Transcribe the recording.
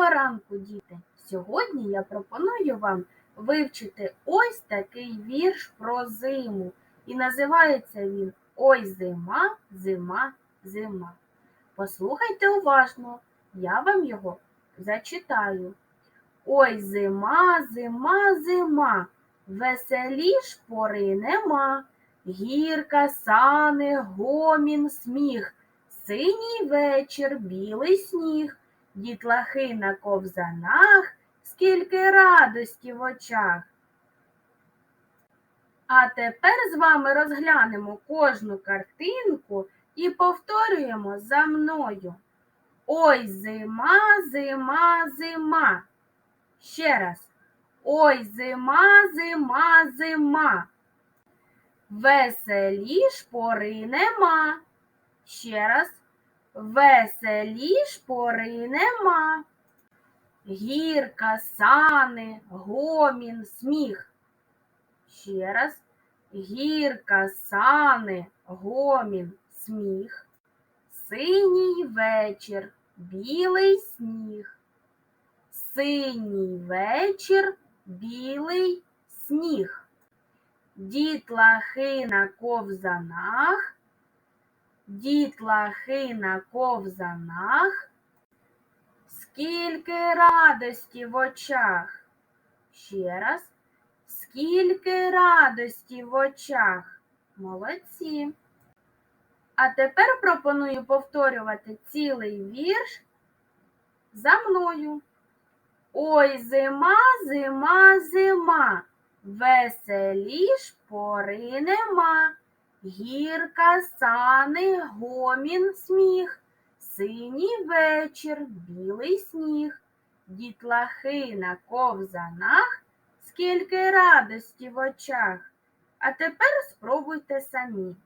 Доброго ранку, діти! Сьогодні я пропоную вам вивчити ось такий вірш про зиму. І називається він Ой зима, зима, зима. Послухайте уважно, я вам його зачитаю. Ой зима, зима, зима, веселіш пори нема. Гірка, сани, гомін, сміх, синій вечір, білий сніг. Дітлахи на ковзанах, скільки радості в очах. А тепер з вами розглянемо кожну картинку і повторюємо за мною. Ой, зима, зима, зима. Ще раз. Ой, зима, зима, зима. Веселіш пори нема. Ще раз. Веселіш пори нема. Гірка, сани, гомін, сміх. Ще раз. Гірка, сани, гомін, сміх. Синій вечір, білий сніг. Синій вечір, білий сніг. Дітлахи на ковзанах. Дітлахи на ковзанах, скільки радості в очах. Ще раз, скільки радості в очах. Молодці. А тепер пропоную повторювати цілий вірш за мною. Ой, зима, зима, зима, веселіш пори нема. Гірка, сани, гомін, сміх, синій вечір, білий сніг, дітлахи на ковзанах, скільки радості в очах. А тепер спробуйте самі.